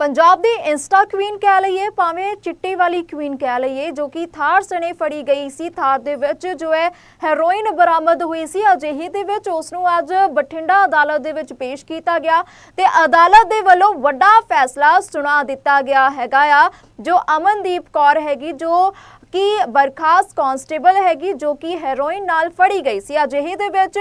ਪੰਜਾਬ ਦੀ Insta Queen ਕਹਿ ਲਈਏ, ਭਾਵੇਂ ਚਿੱਟੇ ਵਾਲੀ ਕੁਈਨ ਕਹਿ ਲਈਏ, ਜੋ ਕਿ ਥਾਰ ਸਣੇ ਫੜੀ ਗਈ ਸੀ। ਥਾਰ ਦੇ ਵਿੱਚ ਜੋ ਹੈ ਹੈਰੋਇਨ ਬਰਾਮਦ ਹੋਈ ਸੀ। ਅਜਿਹੇ ਦੇ ਵਿੱਚ ਉਸ ਨੂੰ ਅੱਜ ਬਠਿੰਡਾ ਅਦਾਲਤ ਦੇ ਵਿੱਚ ਪੇਸ਼ ਕੀਤਾ ਗਿਆ ਤੇ ਅਦਾਲਤ ਦੇ ਵੱਲੋਂ ਵੱਡਾ ਫੈਸਲਾ ਸੁਣਾ ਦਿੱਤਾ ਗਿਆ ਹੈਗਾ ਆ, ਜੋ ਅਮਨਦੀਪ ਕੌਰ ਹੈਗੀ, ਜੋ ਕਿ ਬਰਖਾਸਤ ਕਾਂਸਟੇਬਲ ਹੈਗੀ ਜੋ ਕਿ ਹੈਰੋਇਨ ਨਾਲ ਫੜੀ ਗਈ ਸੀ। ਅਜਿਹੇ ਦੇ ਵਿੱਚ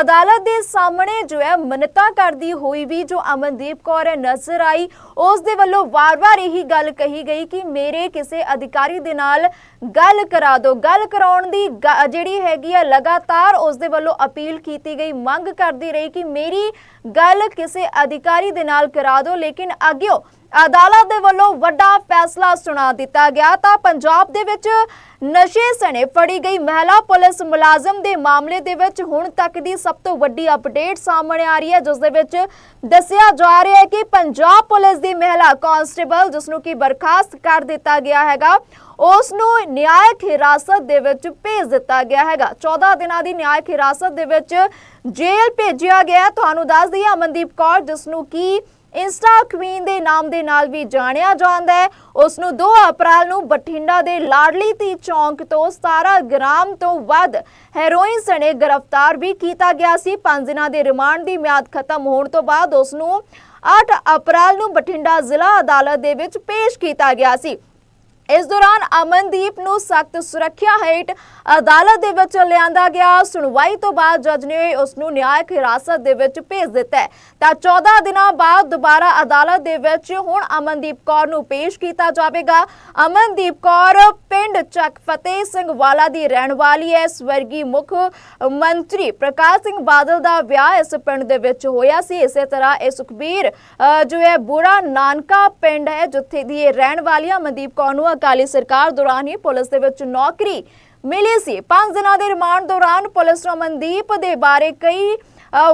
ਅਦਾਲਤ ਦੇ ਸਾਹਮਣੇ ਜੋ ਹੈ ਮਨਤਾ ਕਰਦੀ ਹੋਈ ਵੀ ਜੋ ਅਮਨਦੀਪ ਕੌਰ ਨਜ਼ਰ ਆਈ। ਉਸ ਦੇ ਵੱਲੋਂ ਵਾਰ-ਵਾਰ ਇਹੀ ਗੱਲ ਕਹੀ ਗਈ ਕਿ ਮੇਰੇ ਕਿਸੇ ਅਧਿਕਾਰੀ ਦੇ ਨਾਲ ਗੱਲ ਕਰਾ ਦਿਓ। ਗੱਲ ਕਰਾਉਣ ਦੀ ਜਿਹੜੀ ਹੈਗੀ ਆ ਲਗਾਤਾਰ ਉਸ ਦੇ ਵੱਲੋਂ ਅਪੀਲ ਕੀਤੀ ਗਈ। ਮੰਗ ਕਰਦੀ ਰਹੀ ਕਿ ਮੇਰੀ ਗੱਲ ਕਿਸੇ ਅਧਿਕਾਰੀ ਦੇ ਨਾਲ ਕਰਾ ਦਿਓ, ਲੇਕਿਨ ਅੱਗਿਓ ਅਦਾਲਤ ਦੇ ਵੱਲੋਂ ਵੱਡਾ ਫੈਸਲਾ ਸੁਣਾ ਦਿੱਤਾ ਗਿਆ ਤਾਂ ਪੰਜਾਬ ਦੇ ਵਿੱਚ ਨਸ਼ੇ ਸਣੇ ਫੜੀ ਗਈ ਮਹਿਲਾ ਪੁਲਿਸ ਮੁਲਾਜ਼ਮ ਦੇ ਮਾਮਲੇ ਦੇ ਵਿੱਚ ਹੁਣ ਤੱਕ ਦੀ ਸਭ ਤੋਂ ਵੱਡੀ ਅਪਡੇਟ ਸਾਹਮਣੇ ਆ ਰਹੀ ਹੈ, ਜਿਸ ਦੇ ਵਿੱਚ ਦੱਸਿਆ ਜਾ ਰਿਹਾ ਹੈ ਕਿ ਪੰਜਾਬ ਪੁਲਿਸ ਦੀ ਮਹਿਲਾ ਕਾਂਸਟੇਬਲ, ਜਿਸ ਨੂੰ ਕਿ ਬਰਖਾਸਤ ਕਰ ਦਿੱਤਾ ਗਿਆ ਹੈਗਾ, ਉਸ ਨੂੰ ਨਿਆਇਕ ਹਿਰਾਸਤ ਦੇ ਵਿੱਚ ਭੇਜ ਦਿੱਤਾ ਗਿਆ ਹੈਗਾ। 14 ਦਿਨਾਂ ਦੀ ਨਿਆਇਕ ਹਿਰਾਸਤ ਦੇ ਵਿੱਚ ਜੇਲ੍ਹ ਭੇਜਿਆ ਗਿਆ ਤੁਹਾਨੂੰ ਦੱਸ ਦਈਏ ਅਮਨਦੀਪ ਕੌਰ, ਜਿਸ ਨੂੰ ਕਿ ਇੰਸਟਾ ਕੁਈਨ ਦੇ ਨਾਮ ਦੇ ਨਾਲ ਵੀ ਜਾਣਿਆ ਜਾਂਦਾ ਹੈ। ਉਸ ਨੂੰ 2 ਅਪ੍ਰੈਲ ਨੂੰ ਬਠਿੰਡਾ ਦੇ ਲਾਡਲੀ ਤੀ ਚੌਂਕ ਤੋਂ 17 ਗ੍ਰਾਮ ਤੋਂ ਵੱਧ ਹੈਰੋਇਨ ਸਣੇ ਗ੍ਰਿਫਤਾਰ ਵੀ ਕੀਤਾ ਗਿਆ ਸੀ। 5 ਦਿਨਾਂ ਦੇ ਰਿਮਾਂਡ ਦੀ ਮਿਆਦ ਖਤਮ ਹੋਣ ਤੋਂ ਬਾਅਦ ਉਸ ਨੂੰ 8 ਅਪ੍ਰੈਲ ਨੂੰ ਬਠਿੰਡਾ ਜ਼ਿਲ੍ਹਾ ਅਦਾਲਤ ਦੇ ਵਿੱਚ ਪੇਸ਼ ਕੀਤਾ ਗਿਆ ਸੀ। ਇਸ ਦੌਰਾਨ ਅਮਨਦੀਪ ਨੂੰ ਸਖਤ ਸੁਰੱਖਿਆ ਹੇਠ ਅਦਾਲਤ ਦੇ ਵਿੱਚ ਲਿਆਂਦਾ ਗਿਆ। ਸੁਣਵਾਈ ਤੋਂ ਬਾਅਦ ਜੱਜ ਨੇ ਉਸ ਨੂੰ ਨਿਆਇਕ ਹਿਰਾਸਤ ਦੇ ਵਿੱਚ ਭੇਜ ਦਿੱਤਾ ਤਾਂ 14 ਦਿਨਾਂ ਬਾਅਦ ਦੁਬਾਰਾ ਅਦਾਲਤ ਦੇ ਵਿੱਚ ਹੁਣ ਅਮਨਦੀਪ ਕੌਰ ਨੂੰ ਪੇਸ਼ ਕੀਤਾ ਜਾਵੇਗਾ। ਅਮਨਦੀਪ ਕੌਰ ਪਿੰਡ ਚੱਕ ਫਤਿਹ ਸਿੰਘ ਵਾਲਾ ਦੀ ਰਹਿਣ ਵਾਲੀ ਹੈ। ਸਵਰਗੀ ਮੁੱਖ ਮੰਤਰੀ ਪ੍ਰਕਾਸ਼ ਸਿੰਘ ਬਾਦਲ ਦਾ ਵਿਆਹ ਇਸ ਪਿੰਡ ਦੇ ਵਿੱਚ ਹੋਇਆ ਸੀ। ਇਸੇ ਤਰ੍ਹਾਂ ਇਹ ਸੁਖਬੀਰ ਜੋ ਹੈ, ਬੁਰਾ ਨਾਨਕਾ ਪਿੰਡ ਹੈ, ਜਿੱਥੇ ਦੀ ਇਹ ਰਹਿਣ ਵਾਲੀ ਅਮਨਦੀਪ ਕੌਰ ਨੂੰ ਅਕਾਲੀ ਸਰਕਾਰ ਦੌਰਾਨ ਹੀ ਪੁਲਿਸ ਦੇ ਵਿੱਚ ਨੌਕਰੀ ਮਿਲੀ ਸੀ। ਪੰਜ ਦਿਨਾਂ ਦੇ ਰਿਮਾਂਡ ਦੌਰਾਨ ਪੁਲਿਸ ਨੂੰ ਅਮਨਦੀਪ ਦੇ ਬਾਰੇ ਕਈ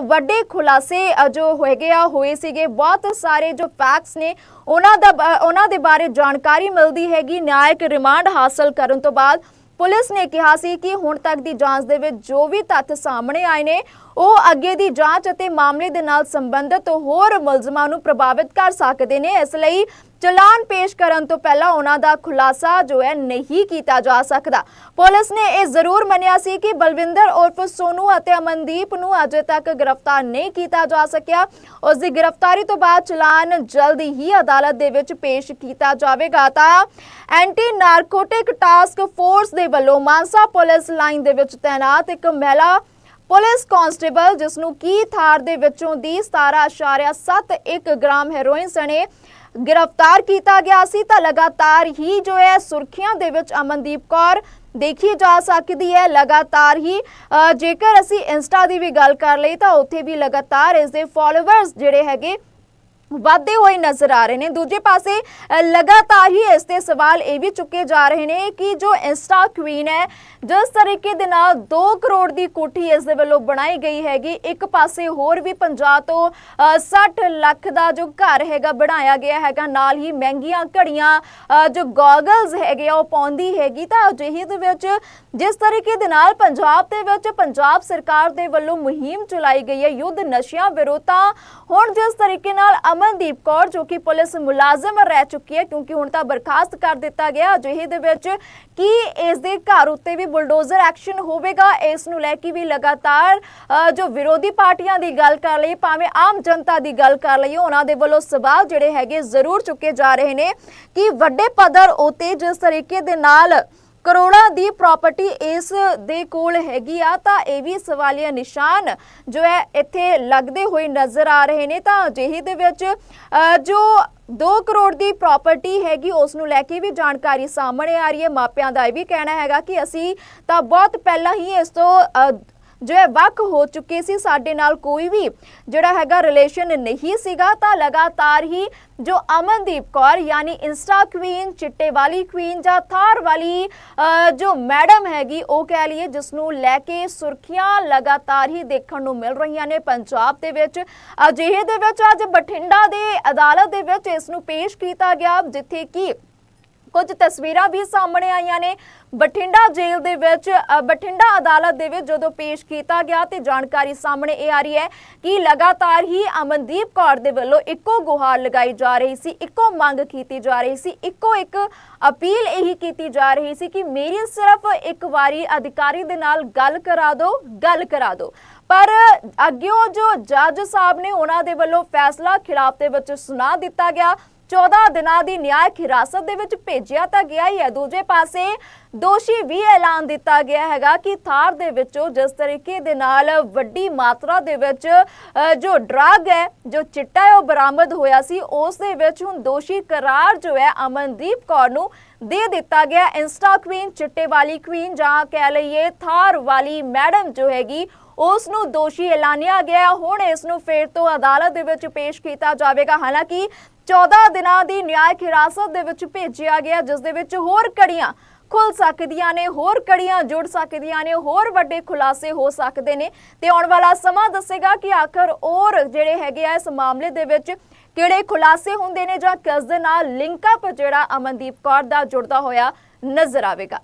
ਵੱਡੇ ਖੁਲਾਸੇ ਜੋ ਹੋਏਗੇ ਆ, ਹੋਏ ਸੀਗੇ। ਬਹੁਤ ਸਾਰੇ ਜੋ ਫੈਕਟਸ ਨੇ, ਉਹਨਾਂ ਦਾ ਉਹਨਾਂ ਦੇ ਬਾਰੇ ਜਾਣਕਾਰੀ ਮਿਲਦੀ ਹੈਗੀ। ਨਿਆਇਕ ਰਿਮਾਂਡ ਹਾਸਲ ਕਰਨ ਤੋਂ ਬਾਅਦ ਪੁਲਿਸ ਨੇ ਕਿਹਾ ਸੀ ਕਿ ਹੁਣ ਤੱਕ ਦੀ ਜਾਂਚ ਦੇ ਵਿੱਚ ਜੋ ਵੀ ਤੱਥ ਸਾਹਮਣੇ ਆਏ ਨੇ, ਉਹ ਅੱਗੇ ਦੀ ਜਾਂਚ ਅਤੇ ਮਾਮਲੇ ਦੇ ਨਾਲ ਸੰਬੰਧਿਤ ਹੋਰ ਮੁਲਜ਼ਮਾਂ ਨੂੰ ਪ੍ਰਭਾਵਿਤ ਕਰ ਸਕਦੇ ਨੇ। ਇਸ ਲਈ ਚਲਾਨ ਪੇਸ਼ ਕਰਨ ਤੋਂ ਪਹਿਲਾਂ ਉਹਨਾਂ ਦਾ ਖੁਲਾਸਾ ਜੋ ਹੈ ਨਹੀਂ ਕੀਤਾ ਜਾ ਸਕਦਾ। ਪੁਲਿਸ ਨੇ ਇਹ ਜ਼ਰੂਰ ਮੰਨਿਆ ਸੀ ਕਿ ਬਲਵਿੰਦਰ ਉਰਫ ਸੋਨੂ ਅਤੇ ਅਮਨਦੀਪ ਨੂੰ ਅਜੇ ਤੱਕ ਗ੍ਰਿਫਤਾਰ ਨਹੀਂ ਕੀਤਾ ਜਾ ਸਕਿਆ। ਉਸ ਦੀ ਗ੍ਰਿਫਤਾਰੀ ਤੋਂ ਬਾਅਦ ਚਲਾਨ ਜਲਦੀ ਹੀ ਅਦਾਲਤ ਦੇ ਵਿੱਚ ਪੇਸ਼ ਕੀਤਾ ਜਾਵੇਗਾ ਤਾਂ ਐਂਟੀ ਨਾਰਕੋਟਿਕ ਟਾਸਕ ਫੋਰਸ ਦੇ ਵੱਲੋਂ ਮਾਨਸਾ ਪੁਲਿਸ ਲਾਈਨ ਦੇ ਵਿੱਚ ਤਾਇਨਾਤ ਇੱਕ ਮਹਿਲਾ ਪੁਲਿਸ ਕਾਂਸਟੇਬਲ ਜਿਸ ਨੂੰ ਕੀ ਥਾਰ ਦੇ ਵਿੱਚੋਂ ਦੀ 17.71 ਗ੍ਰਾਮ ਹੈਰੋਇਨ ਸਣੇ ਗ੍ਰਿਫਤਾਰ ਕੀਤਾ ਗਿਆ ਸੀ, ਤਾਂ ਲਗਾਤਾਰ ਹੀ ਜੋ ਹੈ ਸੁਰਖੀਆਂ ਦੇ ਵਿੱਚ ਅਮਨਦੀਪ ਕੌਰ ਦੇਖੀ ਜਾ ਸਕਦੀ ਹੈ। ਲਗਾਤਾਰ ਹੀ ਜੇਕਰ ਅਸੀਂ ਇੰਸਟਾ ਦੀ ਵੀ ਗੱਲ ਕਰ ਲਈ, ਤਾਂ ਉੱਥੇ ਵੀ ਲਗਾਤਾਰ ਇਸ ਦੇ ਫਾਲੋਅਰਸ ਜਿਹੜੇ ਹੈਗੇ ਵਾਧੇ ਹੋਏ ਨਜ਼ਰ ਆ ਰਹੇ ਨੇ। ਦੂਜੇ ਪਾਸੇ ਲਗਾਤਾਰ ਹੀ ਇਸ ਤੇ ਸਵਾਲ ਇਹ ਵੀ ਚੁੱਕੇ ਜਾ ਰਹੇ ਨੇ ਕਿ ਜੋ ਇੰਸਟਾ ਕੁਈਨ ਹੈ ਜਿਸ ਤਰੀਕੇ ਦੇ ਨਾਲ 2 ਕਰੋੜ ਦੀ ਕੋਠੀ ਇਸ ਦੇ ਵੱਲੋਂ ਬਣਾਈ ਗਈ ਹੈਗੀ ਇੱਕ ਪਾਸੇ ਹੋਰ ਵੀ 50 ਤੋਂ ਅ, 60 ਲੱਖ ਦਾ ਜੋ ਘਰ ਹੈਗਾ ਬਣਾਇਆ ਗਿਆ ਹੈਗਾ ਨਾਲ ਹੀ ਮਹਿੰਗੀਆਂ ਘੜੀਆਂ ਜੋ ਗੋਗਲਸ ਹੈਗੇ ਆ ਉਹ ਪਾਉਂਦੀ ਹੈਗੀ ਤਾਂ ਅਜਿਹੇ ਦੇ ਵਿੱਚ ਜਿਸ ਤਰੀਕੇ ਦੇ ਨਾਲ ਪੰਜਾਬ ਦੇ ਵਿੱਚ ਪੰਜਾਬ ਸਰਕਾਰ ਦੇ ਵੱਲੋਂ ਮੁਹਿੰਮ ਚਲਾਈ ਗਈ ਹੈ ਯੁੱਧ ਨਸ਼ਿਆਂ ਵਿਰੁੱਧ ਹੁਣ ਜਿਸ ਤਰੀਕੇ ਨਾਲ ਅਮਨਦੀਪ ਕੌਰ ਜੋ ਕਿ ਪੁਲਿਸ ਮੁਲਾਜ਼ਮ ਰਹਿ ਚੁੱਕੀ ਹੈ ਕਿਉਂਕਿ ਹੁਣ ਤਾਂ ਬਰਖਾਸਤ ਕਰ ਦਿੱਤਾ ਗਿਆ ਅਜਿਹੇ ਦੇ ਵਿੱਚ ਕੀ ਇਸ ਦੇ ਘਰ ਉੱਤੇ ਵੀ ਬੁਲਡੋਜ਼ਰ ਐਕਸ਼ਨ ਹੋਵੇਗਾ, ਇਸ ਨੂੰ ਲੈ ਕੇ ਵੀ ਲਗਾਤਾਰ ਜੋ ਵਿਰੋਧੀ ਪਾਰਟੀਆਂ ਦੀ ਗੱਲ ਕਰ ਲਈ, ਭਾਵੇਂ ਆਮ ਜਨਤਾ ਦੀ ਗੱਲ ਕਰ ਲਈ ਉਹਨਾਂ ਦੇ ਵੱਲੋਂ ਸਵਾਲ ਜਿਹੜੇ ਹੈਗੇ ਜ਼ਰੂਰ ਚੁੱਕੇ ਜਾ ਰਹੇ ਨੇ ਕਿ ਵੱਡੇ ਪੱਧਰ ਉਤੇ ਜਿਸ ਤਰੀਕੇ ਦੇ ਨਾਲ ਕਰੋੜਾਂ ਦੀ ਪ੍ਰਾਪਰਟੀ ਇਸ ਦੇ ਕੋਲ ਹੈਗੀ ਆ, ਤਾਂ ਇਹ ਵੀ ਸਵਾਲੀਆ ਨਿਸ਼ਾਨ ਜੋ ਹੈ ਇੱਥੇ ਲੱਗਦੇ ਹੋਏ ਨਜ਼ਰ ਆ ਰਹੇ ਨੇ। ਤਾਂ ਅਜਿਹੇ ਦੇ ਵਿੱਚ ਜੋ 2 ਕਰੋੜ ਦੀ ਪ੍ਰਾਪਰਟੀ ਹੈਗੀ, ਉਸ ਨੂੰ ਲੈ ਕੇ ਵੀ ਜਾਣਕਾਰੀ ਸਾਹਮਣੇ ਆ ਰਹੀ ਹੈ। ਮਾਪਿਆਂ ਦਾ ਇਹ ਵੀ ਕਹਿਣਾ ਹੈਗਾ ਕਿ ਅਸੀਂ ਤਾਂ ਬਹੁਤ ਪਹਿਲਾਂ ਹੀ ਇਸ ਤੋਂ ਜੋ ਹੈ ਵੱਖ ਹੋ ਚੁੱਕੇ ਸੀ, ਸਾਡੇ ਨਾਲ ਕੋਈ ਵੀ ਜਿਹੜਾ ਹੈਗਾ ਰਿਲੇਸ਼ਨ ਨਹੀਂ ਸੀਗਾ, ਤਾਂ ਲਗਾਤਾਰ ਹੀ ਜੋ ਅਮਨਦੀਪ ਕੌਰ, ਯਾਨੀ ਇੰਸਟਾ ਕੁਈਨ ਚਿੱਟੇ ਵਾਲੀ ਕੁਈਨ ਜਾਂ ਥਾਰ ਵਾਲੀ ਜੋ ਮੈਡਮ ਹੈਗੀ, ਉਹ ਕਹਿ ਲਈਏ ਜਿਸ ਨੂੰ ਲੈ ਕੇ ਸੁਰਖੀਆਂ ਲਗਾਤਾਰ ਹੀ ਦੇਖਣ ਨੂੰ ਮਿਲ ਰਹੀਆਂ ਨੇ ਪੰਜਾਬ ਦੇ ਵਿੱਚ। ਅਜਿਹੇ ਦੇ ਵਿੱਚ ਅੱਜ ਬਠਿੰਡਾ ਦੇ ਅਦਾਲਤ ਦੇ ਵਿੱਚ ਇਸ ਨੂੰ ਪੇਸ਼ ਕੀਤਾ ਗਿਆ, ਜਿੱਥੇ ਕਿ ਕੁਝ ਤਸਵੀਰਾਂ ਵੀ ਸਾਹਮਣੇ ਆਈਆਂ ਨੇ। ਬਠਿੰਡਾ ਜੇਲ੍ਹ ਦੇ ਵਿੱਚ ਬਠਿੰਡਾ ਅਦਾਲਤ ਦੇ ਵਿੱਚ ਜਦੋਂ ਪੇਸ਼ ਕੀਤਾ ਗਿਆ ਤੇ ਜਾਣਕਾਰੀ ਸਾਹਮਣੇ ਇਹ ਆ ਰਹੀ ਹੈ ਕਿ ਲਗਾਤਾਰ ਹੀ ਅਮਨਦੀਪ ਕੌਰ ਦੇ ਵੱਲੋਂ ਇੱਕੋ ਗੁਹਾਰ ਲਗਾਈ ਜਾ ਰਹੀ ਸੀ, ਇੱਕੋ ਮੰਗ ਕੀਤੀ ਜਾ ਰਹੀ ਸੀ, ਇੱਕੋ ਇੱਕ ਅਪੀਲ ਇਹੀ ਕੀਤੀ ਜਾ ਰਹੀ ਸੀ ਕਿ ਮੇਰੀ ਸਿਰਫ ਇੱਕ ਵਾਰੀ ਅਧਿਕਾਰੀ ਦੇ ਨਾਲ ਗੱਲ ਕਰਾ ਦਿਓ, ਗੱਲ ਕਰਾ ਦਿਓ। ਪਰ ਅੱਗਿਓਂ ਜੋ ਜੱਜ ਸਾਹਿਬ ਨੇ ਉਹਨਾਂ ਦੇ ਵੱਲੋਂ ਫੈਸਲਾ ਖਿਲਾਫ ਦੇ ਵਿੱਚ ਸੁਣਾ ਦਿੱਤਾ ਗਿਆ 14 ਦਿਨਾਂ ਦੀ ਨਿਆਇਕ ਹਿਰਾਸਤ ਦੇ ਵਿੱਚ ਭੇਜਿਆ ਤਾਂ ਗਿਆ ਹੀ ਹੈ। ਦੂਜੇ ਪਾਸੇ ਦੋਸ਼ੀ ਵੀ ਐਲਾਨ ਦਿੱਤਾ ਗਿਆ ਹੈਗਾ ਕਿ ਥਾਰ ਦੇ ਵਿੱਚੋਂ ਜਿਸ ਤਰੀਕੇ ਦੇ ਨਾਲ ਵੱਡੀ ਮਾਤਰਾ ਦੇ ਵਿੱਚ ਜੋ ਡਰੱਗ ਹੈ, ਜੋ ਚਿੱਟਾ ਹੈ, ਉਹ ਬਰਾਮਦ ਹੋਇਆ ਸੀ, ਉਸ ਦੇ ਵਿੱਚ ਹੁਣ ਦੋਸ਼ੀ ਕਰਾਰ ਜੋ ਹੈ, ਅਮਨਦੀਪ ਕੌਰ ਨੂੰ ਦੇ ਦਿੱਤਾ ਗਿਆ। ਇੰਸਟਾ ਕੁਈਨ ਚਿੱਟੇ ਵਾਲੀ ਕੁਈਨ ਜਾਂ ਕਹਿ ਲਈਏ ਥਾਰ ਵਾਲੀ ਮੈਡਮ ਜੋ ਹੈਗੀ, ਉਸ ਨੂੰ ਦੋਸ਼ੀ ਐਲਾਨਿਆ ਗਿਆ। ਹੁਣ ਇਸ ਨੂੰ ਫੇਰ ਤੋਂ ਅਦਾਲਤ ਦੇ ਵਿੱਚ ਪੇਸ਼ ਕੀਤਾ ਜਾਵੇਗਾ। ਹਾਲਾਂਕਿ 14 ਦਿਨਾਂ ਦੀ ਨਿਆਇਕ ਹਿਰਾਸਤ ਦੇ ਵਿੱਚ ਭੇਜਿਆ ਗਿਆ, ਜਿਸ ਦੇ ਵਿੱਚ ਹੋਰ ਕੜੀਆਂ ਖੁੱਲ ਸਕਦੀਆਂ ਨੇ, ਹੋਰ ਕੜੀਆਂ ਜੁੜ ਸਕਦੀਆਂ ਨੇ, ਹੋਰ ਵੱਡੇ ਖੁਲਾਸੇ ਹੋ ਸਕਦੇ ਨੇ। ਤੇ ਆਉਣ ਵਾਲਾ ਸਮਾਂ ਦੱਸੇਗਾ ਕਿ ਆਖਰ ਹੋਰ ਜਿਹੜੇ ਹੈਗੇ ਆ ਇਸ ਮਾਮਲੇ ਦੇ ਵਿੱਚ ਕਿਹੜੇ ਖੁਲਾਸੇ ਹੁੰਦੇ ਨੇ ਜਾਂ ਕਿਸ ਦੇ ਨਾਲ ਲਿੰਕਅਪ ਜਿਹੜਾ ਅਮਨਦੀਪ ਕੌਰ ਦਾ ਜੁੜਦਾ ਹੋਇਆ ਨਜ਼ਰ ਆਵੇਗਾ।